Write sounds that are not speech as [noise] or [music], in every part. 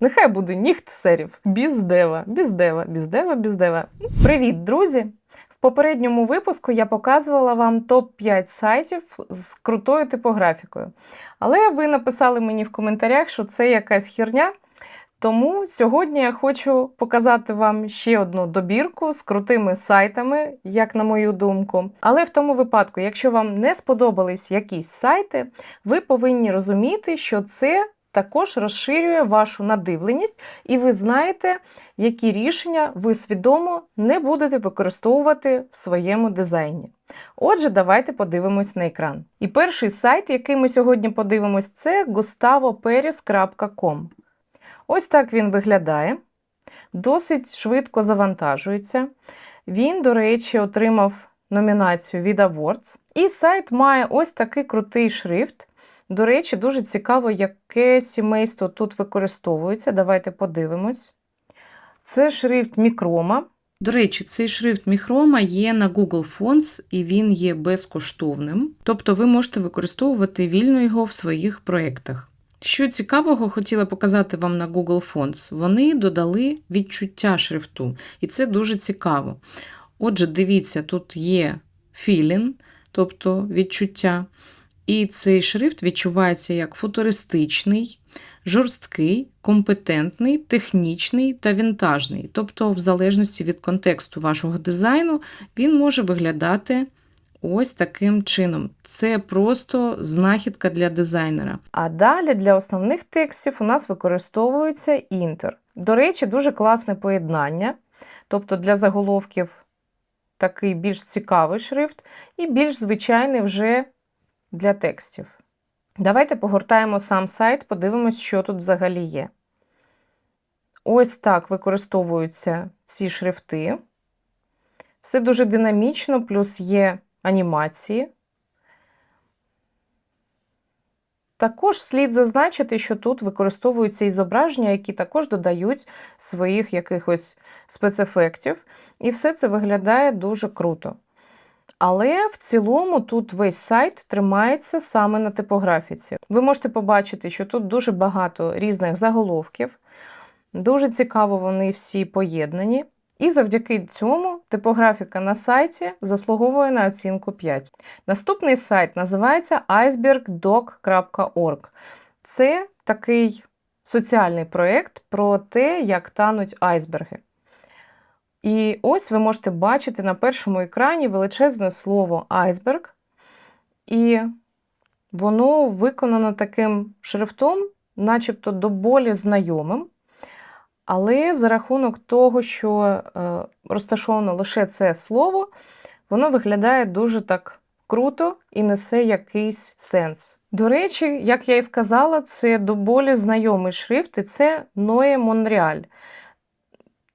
Нехай буде ніхт серів. Біздева, біздева, біздева, біздева. Привіт, друзі! В попередньому випуску я показувала вам топ-5 сайтів з крутою типографікою. Але ви написали мені в коментарях, що це якась херня. Тому сьогодні я хочу показати вам ще одну добірку з крутими сайтами, як на мою думку. Але в тому випадку, якщо вам не сподобались якісь сайти, ви повинні розуміти, що це також розширює вашу надивленість, і ви знаєте, які рішення ви свідомо не будете використовувати в своєму дизайні. Отже, давайте подивимось на екран. І перший сайт, який ми сьогодні подивимось, це gustavoperis.com. Ось так він виглядає. Досить швидко завантажується. Він, до речі, отримав номінацію від Awards. І сайт має ось такий крутий шрифт. До речі, дуже цікаво, яке сімейство тут використовується. Давайте подивимось. Це шрифт мікрома. До речі, цей шрифт Міхрома є на Google Fonts і він є безкоштовним, тобто ви можете використовувати вільно його в своїх проєктах. Що цікавого хотіла показати вам на Google Fonts, вони додали відчуття шрифту, і це дуже цікаво. Отже, дивіться, тут є філін, тобто відчуття, і цей шрифт відчувається як футуристичний, жорсткий, компетентний, технічний та вінтажний. Тобто, в залежності від контексту вашого дизайну, він може виглядати ось таким чином. Це просто знахідка для дизайнера. А далі для основних текстів у нас використовується інтер. До речі, дуже класне поєднання. Тобто для заголовків такий більш цікавий шрифт, і більш звичайний вже для текстів. Давайте погортаємо сам сайт, подивимось, що тут взагалі є. Ось так використовуються ці шрифти. Все дуже динамічно, плюс є анімації. Також слід зазначити, що тут використовуються і зображення, які також додають своїх якихось спецефектів, і все це виглядає дуже круто. Але в цілому тут весь сайт тримається саме на типографіці. Ви можете побачити, що тут дуже багато різних заголовків, дуже цікаво вони всі поєднані. І завдяки цьому типографіка на сайті заслуговує на оцінку 5. Наступний сайт називається icebergdoc.org. Це такий соціальний проєкт про те, як тануть айсберги. І ось ви можете бачити на першому екрані величезне слово айсберг, і воно виконано таким шрифтом, начебто до болі знайомим. Але за рахунок того, що е, розташовано лише це слово, воно виглядає дуже так круто і несе якийсь сенс. До речі, як я і сказала, це до болі знайомий шрифт, і це Ноє Монреаль.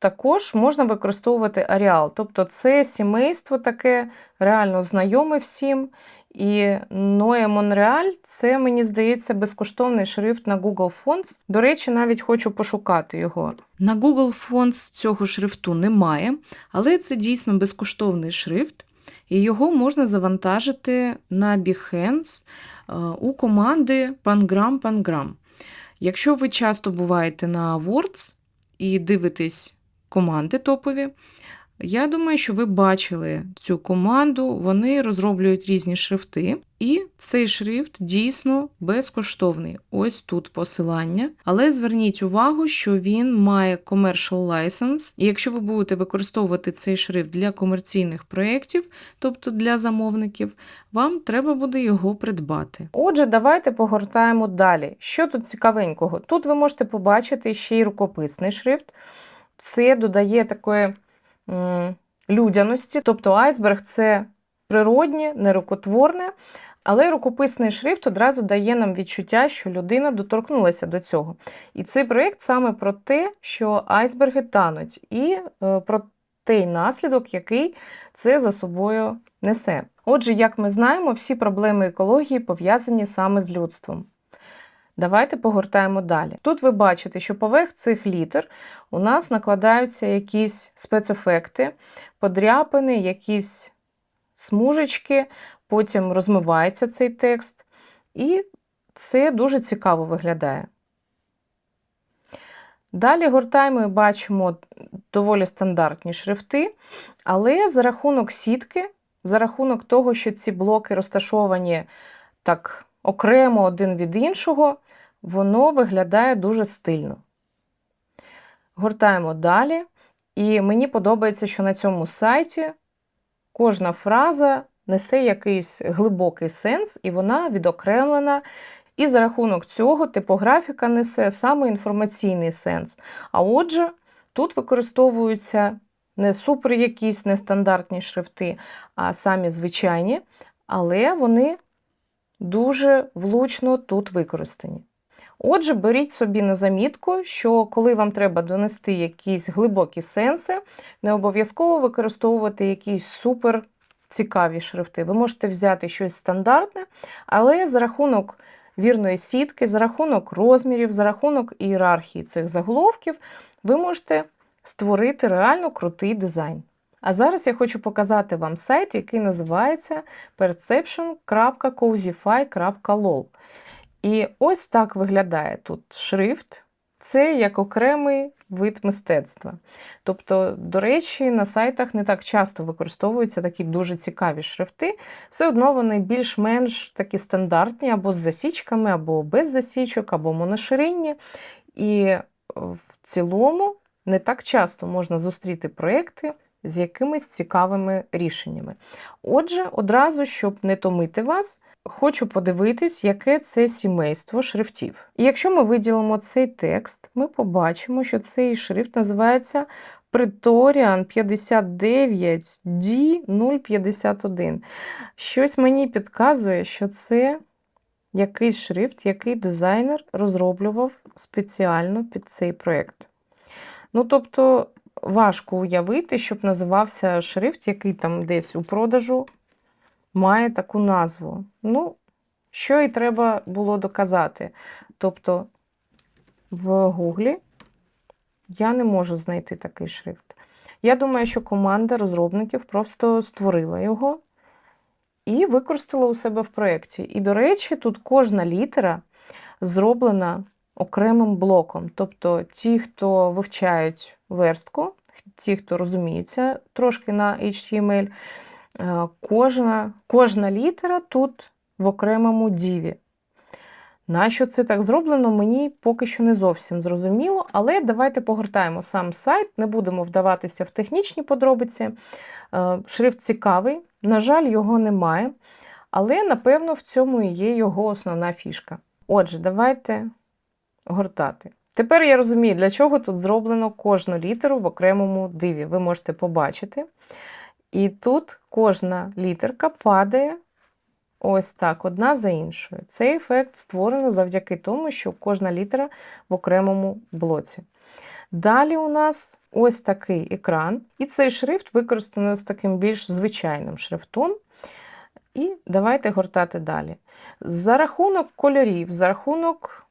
Також можна використовувати Аріал, тобто це сімейство таке реально знайоме всім. І Noe Монреаль це, мені здається, безкоштовний шрифт на Google Fonts. До речі, навіть хочу пошукати його. На Google Fonts цього шрифту немає, але це дійсно безкоштовний шрифт, і його можна завантажити на Behance е, у команди Pangram Pangram. Якщо ви часто буваєте на Words і дивитесь команди топові, я думаю, що ви бачили цю команду, вони розроблюють різні шрифти, і цей шрифт дійсно безкоштовний. Ось тут посилання. Але зверніть увагу, що він має commercial license, і якщо ви будете використовувати цей шрифт для комерційних проєктів, тобто для замовників, вам треба буде його придбати. Отже, давайте погортаємо далі. Що тут цікавенького? Тут ви можете побачити ще й рукописний шрифт. Це додає такої людяності. Тобто айсберг це природнє, нерукотворне, але рукописний шрифт одразу дає нам відчуття, що людина доторкнулася до цього. І цей проєкт саме про те, що айсберги тануть, і е, про той наслідок, який це за собою несе. Отже, як ми знаємо, всі проблеми екології пов'язані саме з людством. Давайте погортаємо далі. Тут ви бачите, що поверх цих літер у нас накладаються якісь спецефекти, подряпини, якісь смужечки, потім розмивається цей текст, і це дуже цікаво виглядає. Далі гортаємо і бачимо доволі стандартні шрифти, але за рахунок сітки, за рахунок того, що ці блоки розташовані так окремо один від іншого, воно виглядає дуже стильно. Гортаємо далі. І мені подобається, що на цьому сайті кожна фраза несе якийсь глибокий сенс, і вона відокремлена. І за рахунок цього типографіка несе саме інформаційний сенс. А отже, тут використовуються не супер якісь нестандартні шрифти, а самі звичайні, але вони дуже влучно тут використані. Отже, беріть собі на замітку, що коли вам треба донести якісь глибокі сенси, не обов'язково використовувати якісь супер цікаві шрифти. Ви можете взяти щось стандартне, але за рахунок вірної сітки, за рахунок розмірів, за рахунок ієрархії цих заголовків, ви можете створити реально крутий дизайн. А зараз я хочу показати вам сайт, який називається perception.cozify.lol. І ось так виглядає тут шрифт. Це як окремий вид мистецтва. Тобто, до речі, на сайтах не так часто використовуються такі дуже цікаві шрифти. Все одно вони більш-менш такі стандартні, або з засічками, або без засічок, або моноширинні. І в цілому не так часто можна зустріти проекти з якимись цікавими рішеннями. Отже, одразу, щоб не томити вас, хочу подивитись, яке це сімейство шрифтів. І якщо ми виділимо цей текст, ми побачимо, що цей шрифт називається Pretorian 59D051. Щось мені підказує, що це якийсь шрифт, який дизайнер розроблював спеціально під цей проєкт. Ну, тобто, важко уявити, щоб називався шрифт, який там десь у продажу має таку назву. Ну, що і треба було доказати. Тобто, в Гуглі я не можу знайти такий шрифт. Я думаю, що команда розробників просто створила його і використала у себе в проєкті. І, до речі, тут кожна літера зроблена окремим блоком. Тобто ті, хто вивчають верстку, ті, хто розуміються трошки на HTML, кожна, кожна літера тут в окремому діві. Нащо це так зроблено, мені поки що не зовсім зрозуміло, але давайте погортаємо сам сайт, не будемо вдаватися в технічні подробиці. Е, Шрифт цікавий, на жаль, його немає, але напевно в цьому і є його основна фішка. Отже, давайте гортати. Тепер я розумію, для чого тут зроблено кожну літеру в окремому диві. Ви можете побачити. І тут кожна літерка падає ось так, одна за іншою. Цей ефект створено завдяки тому, що кожна літера в окремому блоці. Далі у нас ось такий екран, і цей шрифт використано з таким більш звичайним шрифтом. І давайте гортати далі. За рахунок кольорів, за рахунок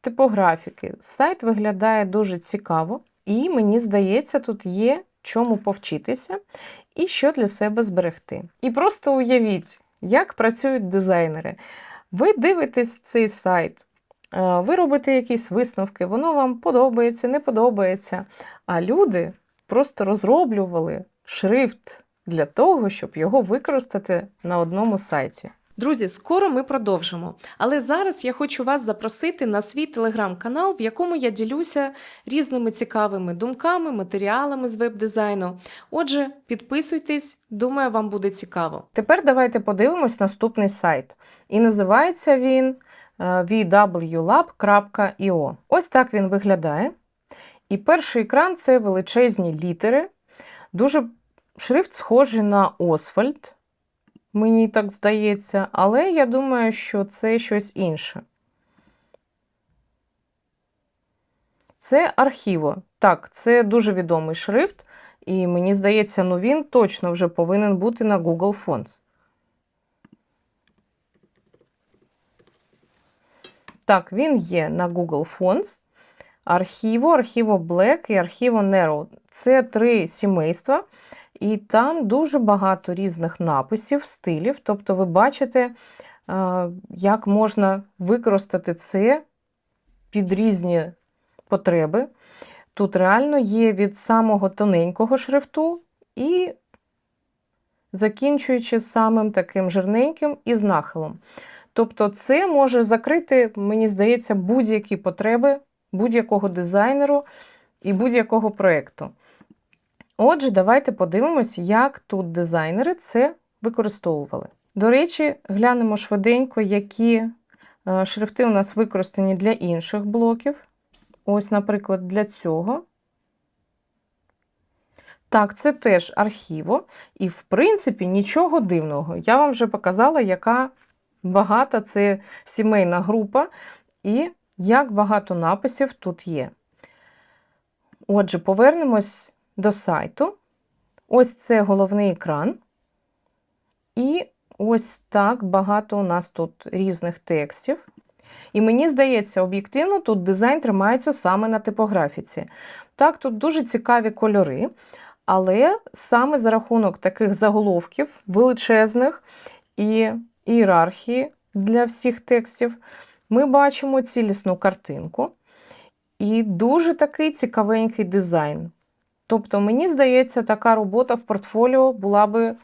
типографіки, сайт виглядає дуже цікаво, і мені здається, тут є чому повчитися і що для себе зберегти. І просто уявіть, як працюють дизайнери. Ви дивитесь цей сайт, е, ви робите якісь висновки, воно вам подобається, не подобається. А люди просто розроблювали шрифт для того, щоб його використати на одному сайті. Друзі, скоро ми продовжимо. Але зараз я хочу вас запросити на свій телеграм-канал, в якому я ділюся різними цікавими думками, матеріалами з веб-дизайну. Отже, підписуйтесь, думаю, вам буде цікаво. Тепер давайте подивимось наступний сайт. І називається він е, www.lab.io. Ось так він виглядає. І перший екран це величезні літери. Дуже шрифт схожий на Освальд, мені так здається, але я думаю, що це щось інше. Це архіво. Так, це дуже відомий шрифт, і мені здається, ну він точно вже повинен бути на Google Fonts. Так, він є на Google Fonts. Архіво, архіво Black і архіво Nero. Це три сімейства, і там дуже багато різних написів, стилів. Тобто, ви бачите, е, як можна використати це під різні потреби. Тут реально є від самого тоненького шрифту і закінчуючи самим таким жирненьким і з нахилом. Тобто, це може закрити, мені здається, будь-які потреби будь-якого дизайнеру і будь-якого проєкту. Отже, давайте подивимось, як тут дизайнери це використовували. До речі, глянемо швиденько, які е, шрифти у нас використані для інших блоків. Ось, наприклад, для цього. Так, це теж архіво, і, в принципі, нічого дивного. Я вам вже показала, яка багата це сімейна група, і як багато написів тут є. Отже, повернемось до сайту. Ось це головний екран. І ось так багато у нас тут різних текстів. І мені здається, об'єктивно тут дизайн тримається саме на типографіці. Так, тут дуже цікаві кольори, але саме за рахунок таких заголовків величезних і ієрархії для всіх текстів, ми бачимо цілісну картинку і дуже такий цікавенький дизайн. Тобто, мені здається, така робота в портфоліо була би е,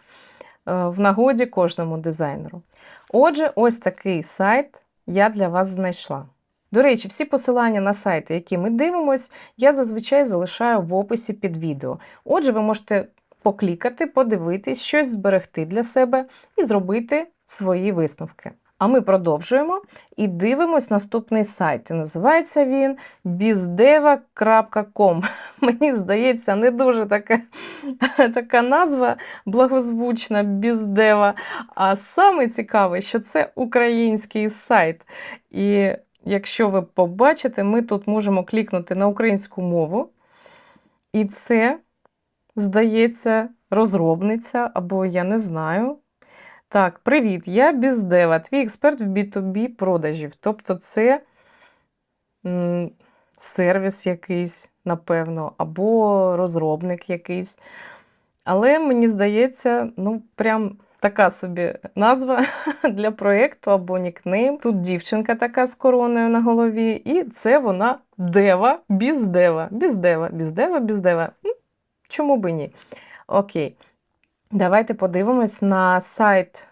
в нагоді кожному дизайнеру. Отже, ось такий сайт я для вас знайшла. До речі, всі посилання на сайти, які ми дивимось, я зазвичай залишаю в описі під відео. Отже, ви можете поклікати, подивитись, щось зберегти для себе і зробити свої висновки. А ми продовжуємо і дивимось наступний сайт. І називається він bizdeva.com. [laughs] Мені здається, не дуже така, [laughs] така назва благозвучна Біздева. А саме цікаве, що це український сайт. І якщо ви побачите, ми тут можемо клікнути на українську мову. І це, здається, розробниця, або я не знаю. Так, привіт, я Біздева, твій експерт в B2B продажів. Тобто, це м, сервіс якийсь, напевно, або розробник якийсь. Але мені здається, ну, прям така собі назва [laughs] для проєкту або нікнейм. Тут дівчинка така з короною на голові, і це вона Дева, Біздева, Біздева, Біздева, Біздева. Чому би ні? Окей. Давайте подивимось на сайт е,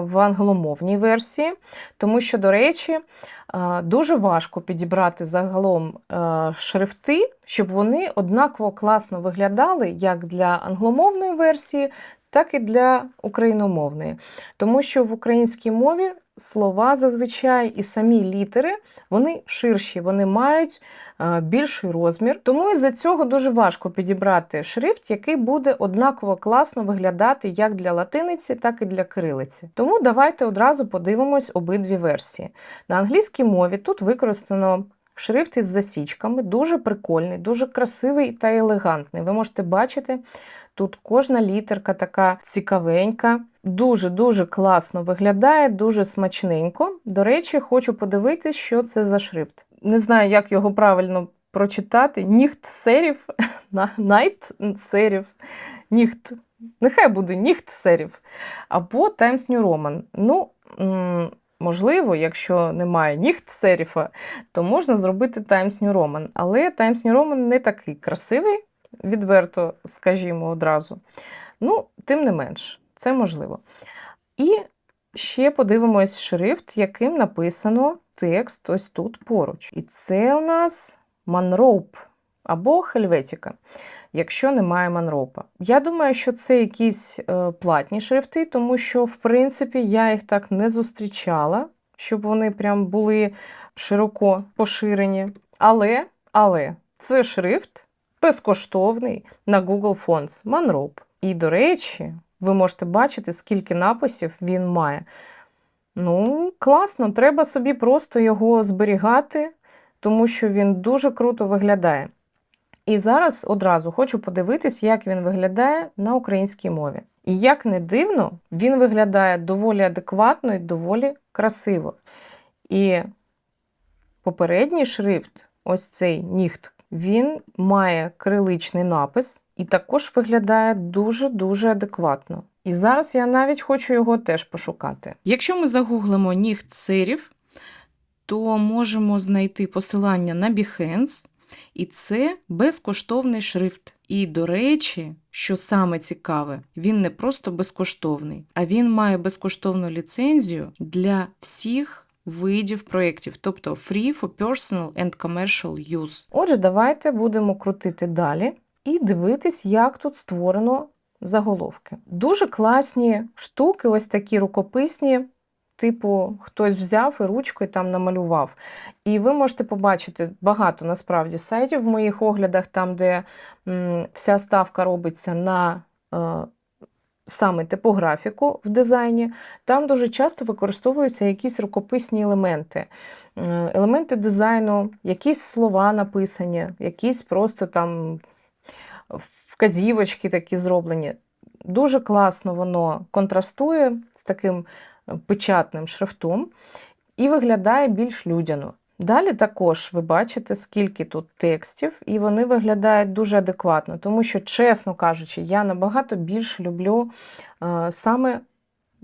в англомовній версії, тому що, до речі, е, дуже важко підібрати загалом е, шрифти, щоб вони однаково класно виглядали як для англомовної версії, так і для україномовної. Тому що в українській мові слова зазвичай і самі літери вони ширші, вони мають е, більший розмір. Тому із-за цього дуже важко підібрати шрифт, який буде однаково класно виглядати як для латиниці, так і для кирилиці. Тому давайте одразу подивимось обидві версії. На англійській мові тут використано шрифт із засічками, дуже прикольний, дуже красивий та елегантний. Ви можете бачити, тут кожна літерка така цікавенька. Дуже-дуже класно виглядає, дуже смачненько. До речі, хочу подивитись, що це за шрифт. Не знаю, як його правильно прочитати. Ніхт серів, [laughs] найт серів, ніхт. Нехай буде ніхт серів. Або Times New Roman. Ну, можливо, якщо немає ніхт серіфа, то можна зробити Times New Roman. Але Times New Roman не такий красивий, відверто скажімо одразу. Ну, тим не менш, це можливо. І ще подивимось шрифт, яким написано текст ось тут поруч. І це у нас Манроуп або Хельветіка, якщо немає Манропа. Я думаю, що це якісь е, платні шрифти, тому що, в принципі, я їх так не зустрічала, щоб вони прям були широко поширені. Але, але це шрифт безкоштовний на Google Fonts Manrope. І, до речі, ви можете бачити, скільки написів він має. Ну, класно, треба собі просто його зберігати, тому що він дуже круто виглядає. І зараз одразу хочу подивитись, як він виглядає на українській мові. І як не дивно, він виглядає доволі адекватно і доволі красиво. І попередній шрифт, ось цей ніхт, він має криличний напис і також виглядає дуже-дуже адекватно. І зараз я навіть хочу його теж пошукати. Якщо ми загуглимо ніхт серів, то можемо знайти посилання на Behance, І це безкоштовний шрифт. І, до речі, що саме цікаве, він не просто безкоштовний, а він має безкоштовну ліцензію для всіх видів проєктів, тобто free for personal and commercial use. Отже, давайте будемо крутити далі і дивитись, як тут створено заголовки. Дуже класні штуки, ось такі рукописні, типу, хтось взяв і ручкою там намалював. І ви можете побачити багато насправді сайтів в моїх оглядах, там, де м, вся ставка робиться на е, саме типографіку в дизайні. Там дуже часто використовуються якісь рукописні елементи. Елементи дизайну, якісь слова написані, якісь просто там вказівочки такі зроблені. Дуже класно воно контрастує з таким печатним шрифтом і виглядає більш людяно. Далі також ви бачите, скільки тут текстів, і вони виглядають дуже адекватно, тому що, чесно кажучи, я набагато більше люблю е, саме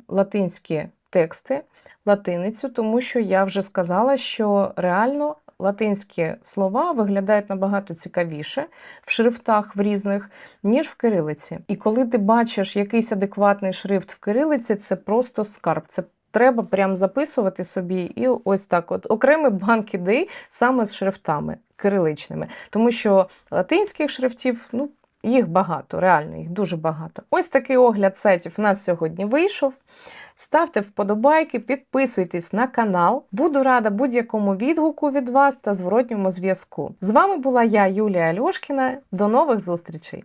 латинські тексти, латиницю, тому що я вже сказала, що реально латинські слова виглядають набагато цікавіше в шрифтах в різних, ніж в кирилиці. І коли ти бачиш якийсь адекватний шрифт в кирилиці, це просто скарб. Це треба прям записувати собі і ось так: от окремий банк ідей саме з шрифтами кириличними, тому що латинських шрифтів, ну. Їх багато, реально, їх дуже багато. Ось такий огляд сайтів у нас сьогодні вийшов. Ставте вподобайки, підписуйтесь на канал. Буду рада будь-якому відгуку від вас та зворотньому зв'язку. З вами була я, Юлія Альошкіна. До нових зустрічей!